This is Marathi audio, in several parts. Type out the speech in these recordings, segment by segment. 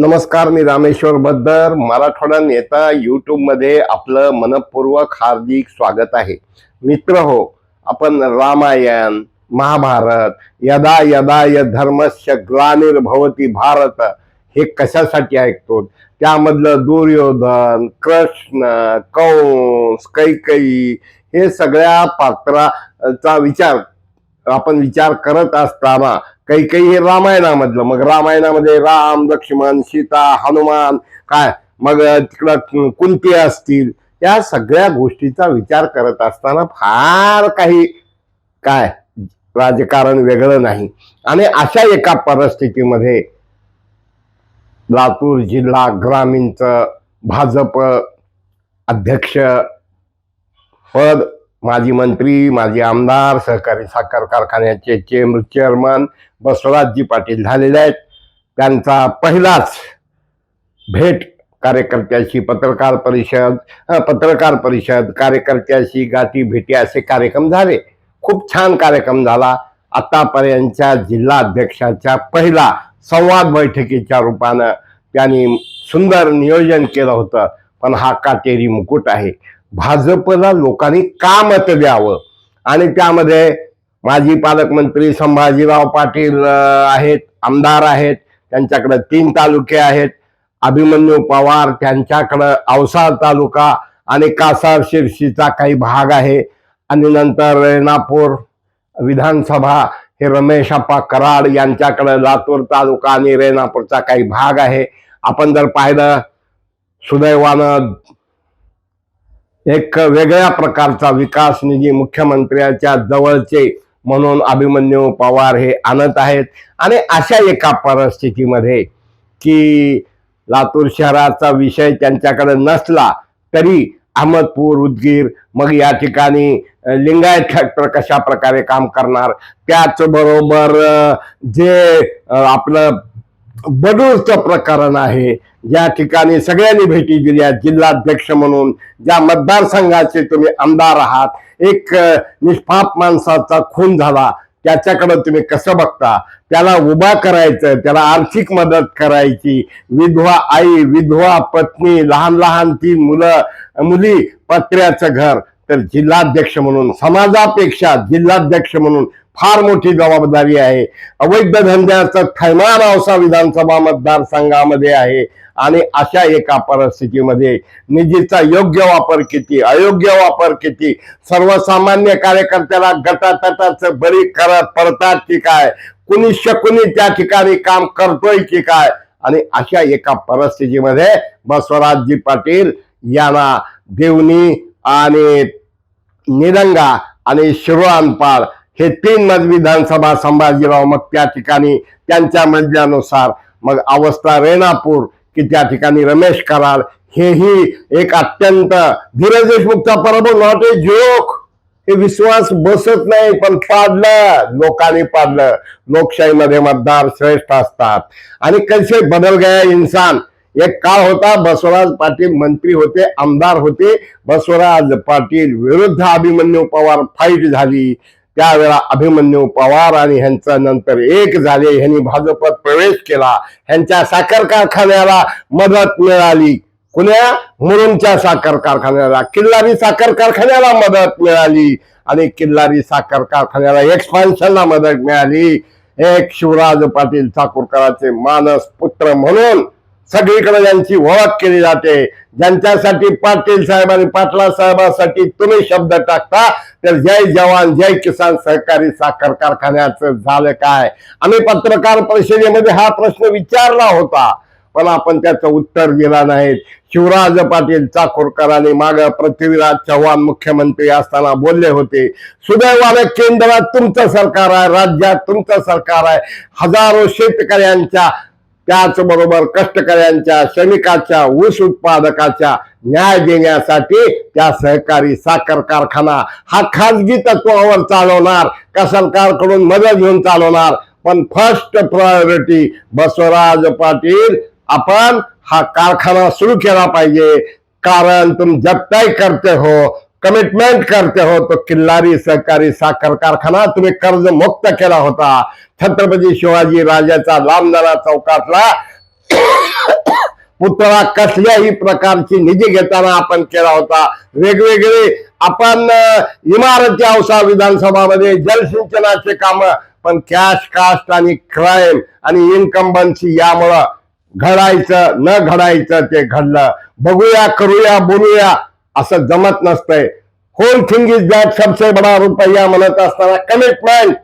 नमस्कार मी रामेश्वर बद्दर मराठवाडा नेता मध्ये आपलं मनपूर्वक हार्दिक स्वागत आहे. मित्र हो आपण रामायण महाभारत यदा यदा य धर्मस्य ग्लानिर्भवती भारत हे कशासाठी ऐकतो? त्यामधलं दुर्योधन कृष्ण कंस कैकई हे सगळ्या पात्राचा विचार आपण विचार करत असताना काही काही हे रामायणामधलं मग रामायणामध्ये राम लक्ष्मण सीता हनुमान काय? मग तिकडं कुंती असतील या सगळ्या गोष्टीचा विचार करत असताना फार काही काय? राजकारण वेगळं नाही. आणि अशा एका परिस्थितीमध्ये लातूर जिल्हा ग्रामीणचं भाजप अध्यक्ष पद माजी मंत्री माजी आमदार सहकारी साखर कारखान्याचे चेंबर चेअरमन बसवराजजी पाटील झालेले आहेत. त्यांचा पहिलाच भेट कार्यकर्त्याशी पत्रकार परिषद पत्रकार परिषद कार्यकर्त्याशी गाठी भेटी असे कार्यक्रम झाले. खूप छान कार्यक्रम झाला. आतापर्यंतच्या जिल्हा अध्यक्षाच्या पहिला संवाद बैठकीच्या रूपानं त्यांनी सुंदर नियोजन केलं होतं. पण हा काटेरी मुकुट आहे. भाजपला लोकांनी का मत द्यावं? आणि त्यामध्ये माजी पालकमंत्री संभाजीराव पाटील आहेत आमदार आहेत त्यांच्याकडे तीन तालुके आहेत. अभिमन्यू पवार त्यांच्याकडं अवसार तालुका आणि कासार शिरशीचा काही भाग आहे. आणि नंतर रेणापूर विधानसभा हे रमेश अप्पा कराड यांच्याकडे लातूर तालुका आणि रेणापूरचा काही भाग आहे. आपण जर पाहिलं सुदैवानं एक वेगळ्या प्रकारचा विकास निधी मुख्यमंत्र्याच्या जवळचे म्हणून अभिमन्यू पवार हे आणत आहेत. आणि अशा एका परिस्थितीमध्ये की लातूर शहराचा विषय त्यांच्याकडे नसला तरी अहमदपूर उदगीर मग या ठिकाणी लिंगायत फॅक्टर कशा प्रकारे काम करणार? त्याचबरोबर जे आपलं बडूरचं प्रकरण आहे. ज्या ठिकाणी सगळ्यांनी भेटी दिल्या जिल्हाध्यक्ष म्हणून ज्या मतदारसंघाचे तुम्ही आमदार आहात एक निष्पाप माणसाचा खून झाला. त्याच्याकडे तुम्ही कसं बघता? त्याला उभा करायचं त्याला आर्थिक मदत करायची. विधवा आई विधवा पत्नी लहान लहान तीन मुलं मुली पत्र्याचं घर. तर जिल्हाध्यक्ष म्हणून समाजापेक्षा जिल्हाध्यक्ष म्हणून फार मोठी जबाबदारी आहे. अवैध धंद्याचं थैमान औसा विधानसभा मतदारसंघामध्ये आहे आणि अशा एका परिस्थितीमध्ये निधीचा योग्य वापर किती अयोग्य वापर किती? सर्वसामान्य कार्यकर्त्याला गटातटाचं बरी करत पडतात की काय? कुणी शकुनी त्या ठिकाणी काम करतोय की काय? आणि अशा एका परिस्थितीमध्ये बसवराजजी पाटील यांना देवणी आणि निरंगा आणि शिरोआनपाड हे तीन मज विधानसभा संभाजीराव मग त्या ठिकाणी त्यांच्या म्हणण्यानुसार मग अवस्था रेणापूर की त्या ठिकाणी रमेश कराड हेही एक अत्यंत धीरज देशमुखचा पराभव नॉट ए जोक हे विश्वास बसत नाही पण पाडलं लोकांनी पाडलं. लोकशाहीमध्ये मतदार श्रेष्ठ असतात. आणि कसे बदल गया इंसान? एक काळ होता बसवराज पाटील मंत्री होते आमदार होते. बसवराज पाटील विरुद्ध अभिमन्यू पवार फाईट झाली. त्यावेळा अभिमन्यू पवार आणि ह्यांचा नंतर एक झाले. ह्यांनी भाजपात प्रवेश केला. ह्यांच्या साखर कारखान्याला मदत मिळाली. कुण्या? मुरुमच्या साखर कारखान्याला. किल्लारी साखर कारखान्याला मदत मिळाली. आणि किल्लारी साखर कारखान्याला एक्सपान्शनला मदत मिळाली. एक शिवराज पाटील चाकूरकरांचे मानस पुत्र म्हणून सगळीकडे ज्यांची ओळख केली जाते. ज्यांच्यासाठी पाटील साहेब आणि पाटला साहेबांसाठी तुम्ही शब्द टाकता तर जय जवान जय किसान सहकारी साखर कारखान्याचं झालं काय? आम्ही पत्रकार परिषदेमध्ये हा प्रश्न विचारला होता पण आपण त्याचं उत्तर दिला नाही. शिवराज पाटील चाकूरकरांनी माग पृथ्वीराज चव्हाण मुख्यमंत्री असताना बोलले होते सुदैवाने केंद्रात तुमचं सरकार आहे राज्यात तुमचं सरकार आहे. हजारो शेतकऱ्यांच्या त्याचबरोबर कष्टकऱ्यांच्या श्रमिकाच्या ऊस उत्पादकाच्या न्याय देण्यासाठी त्या सहकारी साखर कारखाना हा खाजगी तत्वावर चालवणार का सरकारकडून मदत घेऊन चालवणार. पण फर्स्ट प्रायोरिटी बसवराज पाटील आपण हा कारखाना सुरू केला पाहिजे. कारण तुम जब तय करते हो कमिटमेंट करते हो तो किल्लारी सहकारी साखर कारखाना. तुम्ही कर्ज मुक्त केला होता. छत्रपती शिवाजी राजाचा लांबदारा चौकातला पुतळा कसल्याही प्रकारची निधी घेताना आपण केला होता. वेगवेगळे आपण इमारती औसा विधानसभामध्ये जलसिंचनाचे काम पण कॅश कास्ट आणि क्राईम आणि इन्कम्बन्सी यामुळं घडायचं न घडायचं ते घडलं. बघूया करूया बोलूया. असं जमत नसतंय. होल थिंग इज दॅट सबसे बडा रुपया म्हणत असताना कमिटमेंट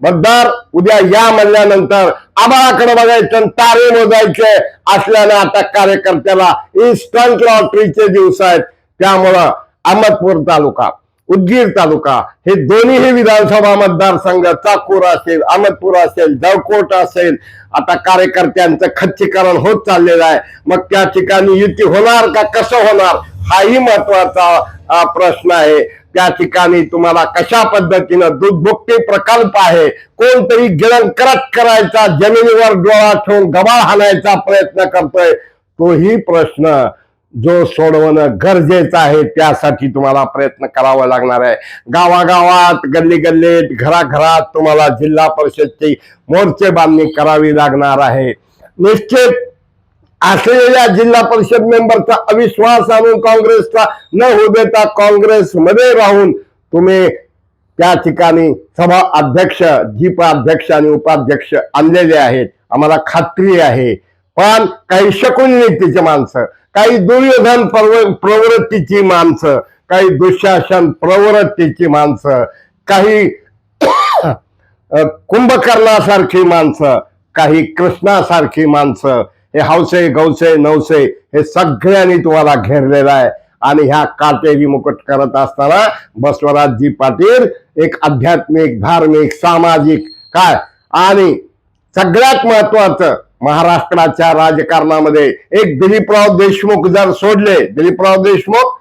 मतदार उद्या या म्हणल्यानंतर आम्हालाकडे बघायचं आणि तारे मोजायचे असल्याने आता कार्यकर्त्याला इन्स्टंट लॉटरीचे दिवस आहेत. त्यामुळं अहमदपूर तालुका उदगीर तालुका हे दोन्हीही विधानसभा मतदारसंघ चाकूर असेल अहमदपूर असेल जळकोट असेल. आता कार्यकर्त्यांचं खच्चीकरण होत चाललेलं आहे. मग त्या ठिकाणी युती होणार का? कसं होणार? हाही महत्त्वाचा प्रश्न आहे. त्या ठिकाणी तुम्हाला कशा पद्धतीनं दुधभुकटी प्रकल्प आहे कोणतरी करत करायचा जमिनीवर डोळा ठेवून गबाळ हाणायचा प्रयत्न करतोय तोही प्रश्न. जो सोडवणं गरजेचं आहे त्यासाठी तुम्हाला प्रयत्न करावा लागणार आहे. गावागावात गल्ली गल्लीत घराघरात तुम्हाला जिल्हा परिषदची मोर्चे बांधणी करावी लागणार आहे. निश्चित असलेल्या जिल्हा परिषद मेंबरचा अविश्वास आणून काँग्रेसचा न हो देता काँग्रेसमध्ये राहून तुम्ही त्या ठिकाणी सभा अध्यक्ष जीप अध्यक्ष आणि उपाध्यक्ष आणलेले आहेत. आम्हाला खात्री आहे. पण काही शकून नीतीची माणसं काही दुर्योधन प्रव- प्रवृत्तीची माणसं काही दुःशासन प्रवृत्तीची माणसं काही कुंभकर्णासारखी माणसं काही कृष्णासारखी माणसं हे हौसे गौसे नवसे हे सगळ्यांनी तुम्हाला घेरलेलं आहे. आणि ह्या काटेरी मुकुट करत असताना बसवराजजी पाटील एक आध्यात्मिक धार्मिक सामाजिक काय? आणि सगळ्यात महत्वाचं महाराष्ट्राच्या राजकारणामध्ये एक दिलीपराव देशमुख जर सोडले दिलीपराव देशमुख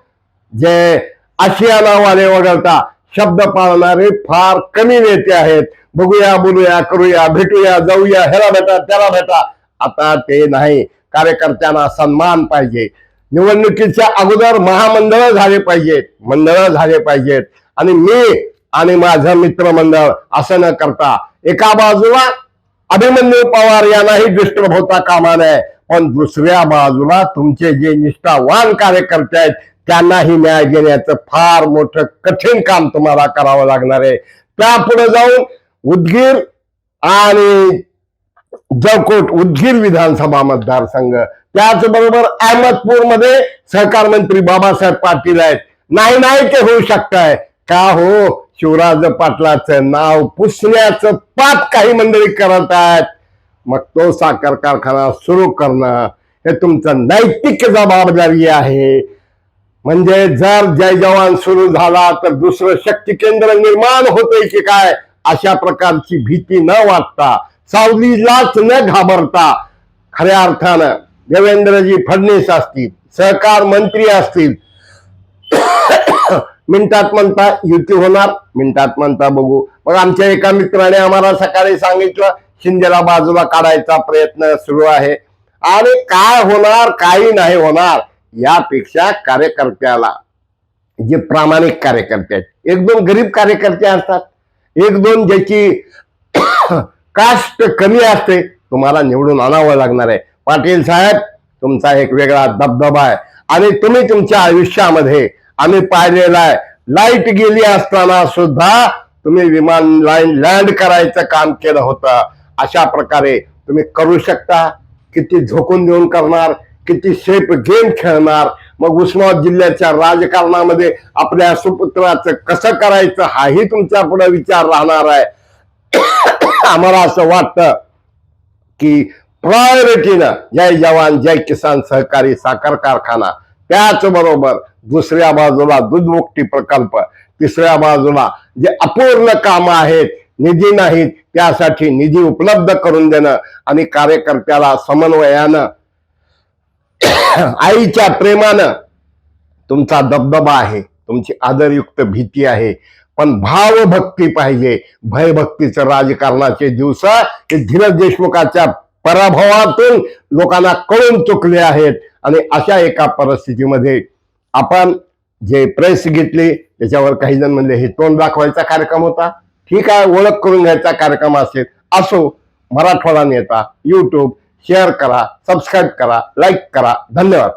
जे आशिया नावाने वगळता शब्द पाळणारे फार कमी नेते आहेत. बघूया बोलूया करूया भेटूया जाऊया ह्याला भेटा त्याला भेटा. आता ते नाही. कार्यकर्त्यांना सन्मान पाहिजे. निवडणुकीच्या अगोदर महामंडळ झाले पाहिजेत. मंडळ झाले पाहिजेत. आणि मी आणि माझं मित्रमंडळ असं न करता एका बाजूला अभिमन्यू पवार यांनाही डिस्टर्ब होता कामा नये पण दुसऱ्या बाजूला तुमचे जे निष्ठावान कार्यकर्ते आहेत त्यांनाही न्याय देण्याचं फार मोठं कठीण काम तुम्हाला करावं लागणार आहे. त्यापुढे जाऊन उदगीर आणि जळकोट उदगीर विधानसभा मतदारसंघ. त्याचबरोबर अहमदपूरमध्ये सहकार मंत्री बाबासाहेब पाटील आहेत. नाही नाही ते होऊ शकताय. का हो? शिवराज पाटलाचं नाव पुसण्याचं पाप काही मंडळी करत आहेत. मग तो साखर कारखाना सुरू करणं हे तुमचं नैतिक जबाबदारी आहे. म्हणजे जर जय जवान सुरू झाला तर दुसरं शक्ती केंद्र निर्माण होतंय की काय? अशा प्रकारची भीती न वाटता सावलीलाच न घाबरता. खऱ्या अर्थानं देवेंद्रजी फडणवीस असतील सहकार मंत्री असतील. मिनिटात म्हणता युती होणार मिनिटात म्हणता बघू. मग आमच्या एका मित्राने आम्हाला सकाळी सांगितलं शिंदेला बाजूला काढायचा प्रयत्न सुरू आहे. आणि काय होणार काही नाही होणार यापेक्षा कार्यकर्त्याला जे प्रामाणिक कार्यकर्ते आहेत. एक दोन गरीब कार्यकर्ते असतात. एक दोन ज्याची कास्ट कमी असते तुम्हाला निवडून आणावं लागणार आहे. पाटील साहेब तुमचा एक वेगळा दबदबा आहे. आणि तुम्ही तुमच्या आयुष्यामध्ये आम्ही पाहिलेला आहे. लाइट गेली असताना सुद्धा तुम्ही विमान लाईन लँड करायचं काम केलं होतं. अशा प्रकारे तुम्ही करू शकता. किती झोकून देऊन करणार किती शेप गेम खेळणार. मग उस्मानाबाद जिल्ह्याच्या राजकारणामध्ये आपल्या सुपुत्राचं कसं करायचं हाही तुमच्यापुढे विचार राहणार आहे. आम्हाला असं वाटतं की प्रायोरिटीनं जय जवान जय किसान सहकारी साखर कारखाना. त्याचबरोबर दुसऱ्या बाजूला दूधमुक्ती प्रकल्प तिसऱ्या बाजूला जे अपूर्ण कामं आहेत निधी नाहीत त्यासाठी निधी उपलब्ध करून देणं आणि कार्यकर्त्याला समन्वयानं आईच्या प्रेमानं तुमचा दबदबा आहे तुमची आदरयुक्त भीती आहे. पण भावभक्ती पाहिजे. भयभक्तीचं राजकारणाचे दिवस हे धीरज देशमुखाच्या पराभवातून लोकांना कळून चुकले आहेत. आणि अशा एका परिस्थितीमध्ये आपण जे प्रेस घेतली त्याच्यावर काही जण म्हणले हे तोंड दाखवायचा कार्यक्रम होता? ठीक आहे ओळख करून घ्यायचा कार्यक्रम असेल. असो मराठवाडा नेता यूट्यूब शेअर करा सबस्क्राईब करा लाईक करा. धन्यवाद.